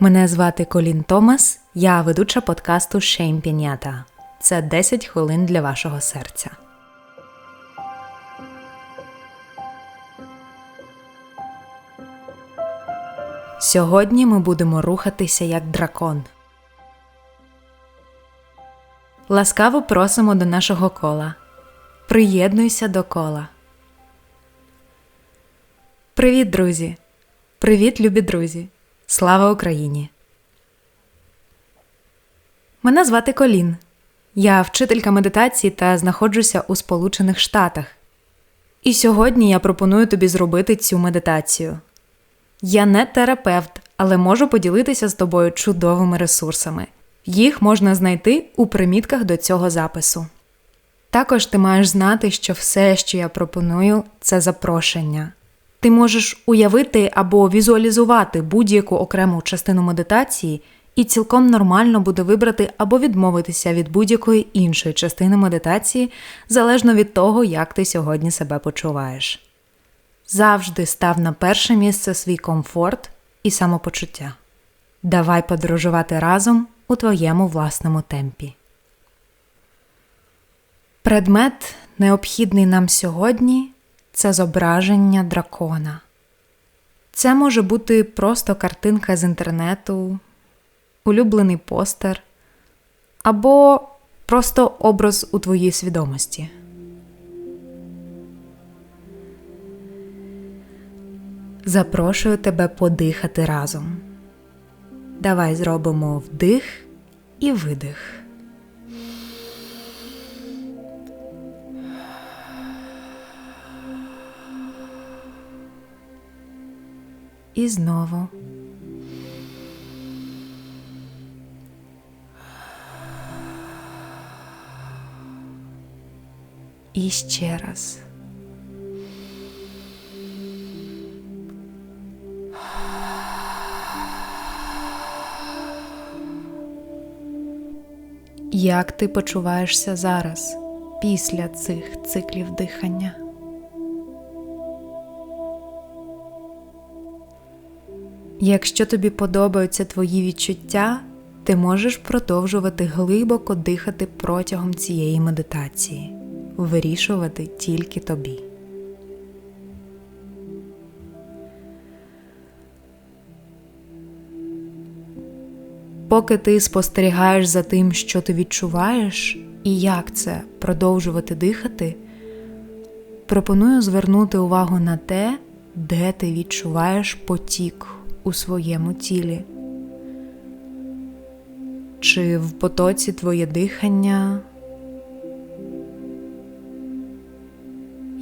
Мене звати Колін Томас, я ведуча подкасту Шейм Пінята. Це 10 хвилин для вашого серця. Сьогодні ми будемо рухатися як дракон. Ласкаво просимо до нашого кола. Приєднуйся до кола. Привіт, друзі! Привіт, любі друзі! Слава Україні! Мене звати Колін. Я вчителька медитації та знаходжуся у Сполучених Штатах. І сьогодні я пропоную тобі зробити цю медитацію. Я не терапевт, але можу поділитися з тобою чудовими ресурсами. Їх можна знайти у примітках до цього запису. Також ти маєш знати, що все, що я пропоную, це запрошення. Ти можеш уявити або візуалізувати будь-яку окрему частину медитації, і цілком нормально буде вибрати або відмовитися від будь-якої іншої частини медитації, залежно від того, як ти сьогодні себе почуваєш. Завжди став на перше місце свій комфорт і самопочуття. Давай подорожувати разом у твоєму власному темпі. Предмет, необхідний нам сьогодні, це зображення дракона. Це може бути просто картинка з інтернету, улюблений постер або просто образ у твоїй свідомості. Запрошую тебе подихати разом. Давай зробимо вдих і видих. І знову. І ще раз. Як ти почуваєшся зараз після цих циклів дихання? Якщо тобі подобаються твої відчуття, ти можеш продовжувати глибоко дихати протягом цієї медитації, вирішувати тільки тобі. Поки ти спостерігаєш за тим, що ти відчуваєш, і як це продовжувати дихати, пропоную звернути увагу на те, де ти відчуваєш потік у своєму тілі. Чи в потоці твоє дихання?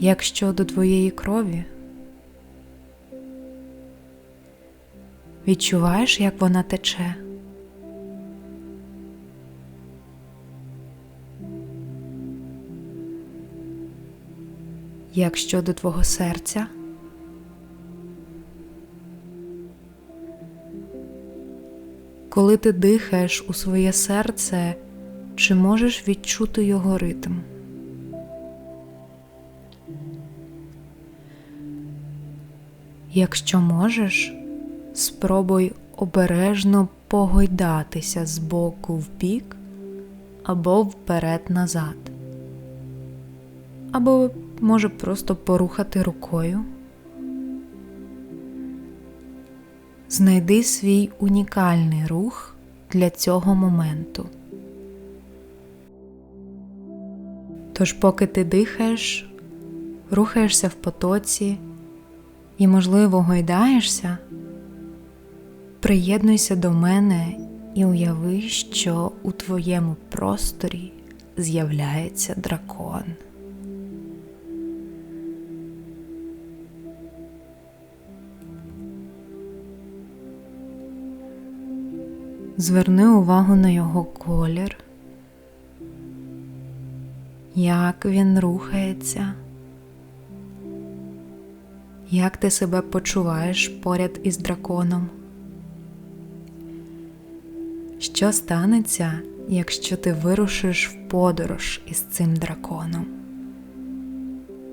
Як щодо твоєї крові? Відчуваєш, як вона тече? Як щодо твого серця? Коли ти дихаєш у своє серце, чи можеш відчути його ритм? Якщо можеш, спробуй обережно погойдатися з боку в бік або вперед назад, або може просто порухати рукою. Знайди свій унікальний рух для цього моменту. Тож, поки ти дихаєш, рухаєшся в потоці і, можливо, гойдаєшся, приєднуйся до мене і уяви, що у твоєму просторі з'являється дракон. Зверни увагу на його колір, як він рухається, як ти себе почуваєш поряд із драконом. Що станеться, якщо ти вирушиш в подорож із цим драконом?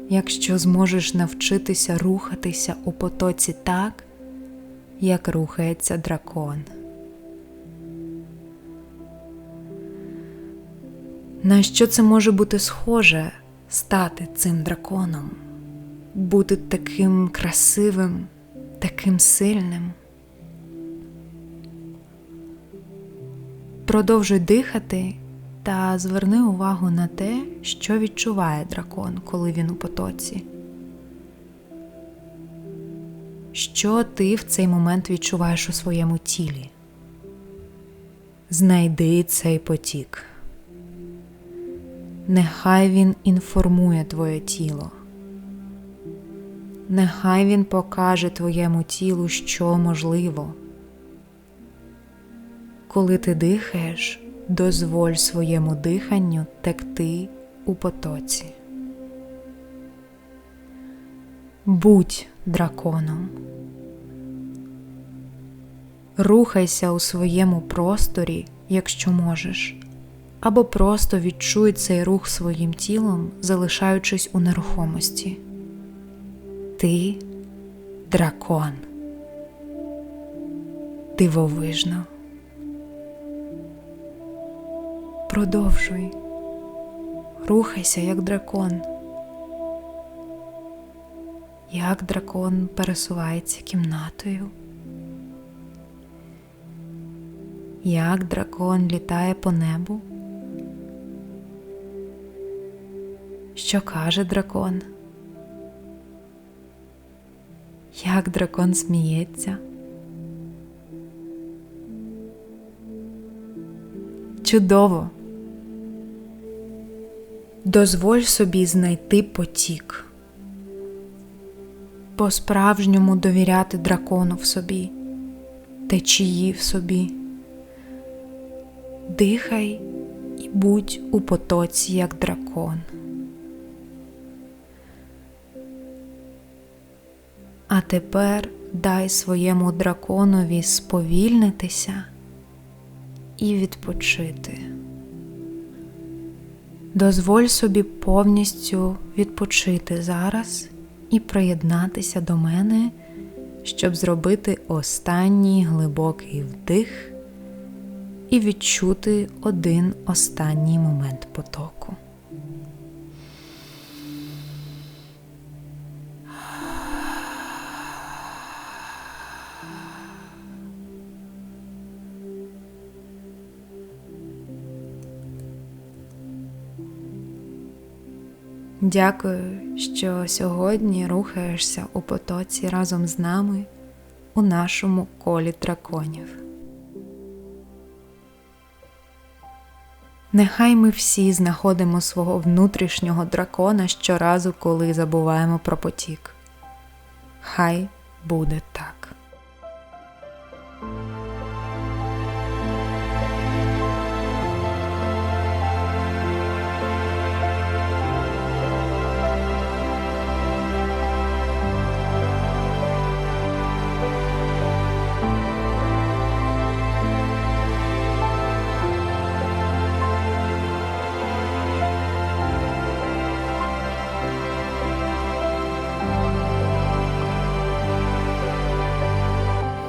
Якщо зможеш навчитися рухатися у потоці так, як рухається дракон. На що це може бути схоже стати цим драконом, бути таким красивим, таким сильним? Продовжуй дихати та зверни увагу на те, що відчуває дракон, коли він у потоці. Що ти в цей момент відчуваєш у своєму тілі? Знайди цей потік. Нехай він інформує твоє тіло. Нехай він покаже твоєму тілу, що можливо. Коли ти дихаєш, дозволь своєму диханню текти у потоці. Будь драконом. Рухайся у своєму просторі, якщо можеш, або просто відчуй цей рух своїм тілом, залишаючись у нерухомості. Ти дракон. Дивовижно. Продовжуй. Рухайся як дракон. Як дракон пересувається кімнатою. Як дракон літає по небу? Що каже дракон? Як дракон сміється? Чудово! Дозволь собі знайти потік, по-справжньому довіряти дракону в собі, течії в собі. Дихай і будь у потоці, як дракон. А тепер дай своєму драконові сповільнитися і відпочити. Дозволь собі повністю відпочити зараз і приєднатися до мене, щоб зробити останній глибокий вдих і відчути один останній момент потоку. Дякую, що сьогодні рухаєшся у потоці разом з нами у нашому колі драконів. Нехай ми всі знаходимо свого внутрішнього дракона щоразу, коли забуваємо про потік. Хай буде так.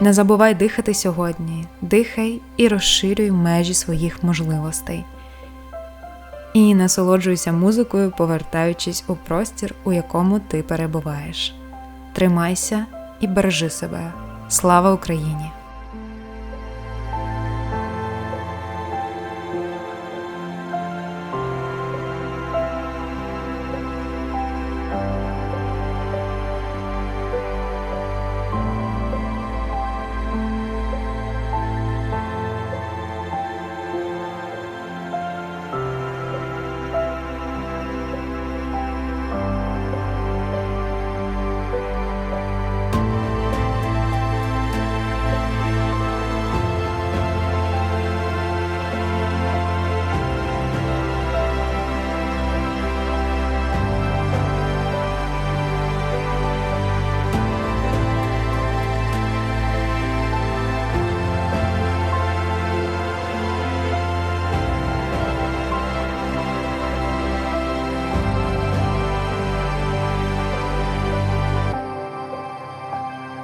Не забувай дихати сьогодні, дихай і розширюй межі своїх можливостей. І насолоджуйся музикою, повертаючись у простір, у якому ти перебуваєш. Тримайся і бережи себе. Слава Україні!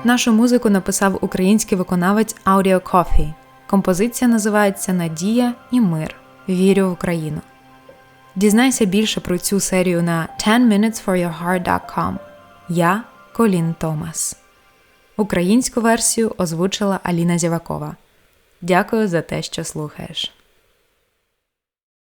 Нашу музику написав український виконавець Audio Coffee. Композиція називається Надія і мир. Вірю в Україну. Дізнайся більше про цю серію на 10minutesforyourheart.com. Я Колін Томас. Українську версію озвучила Аліна Зівакова. Дякую за те, що слухаєш.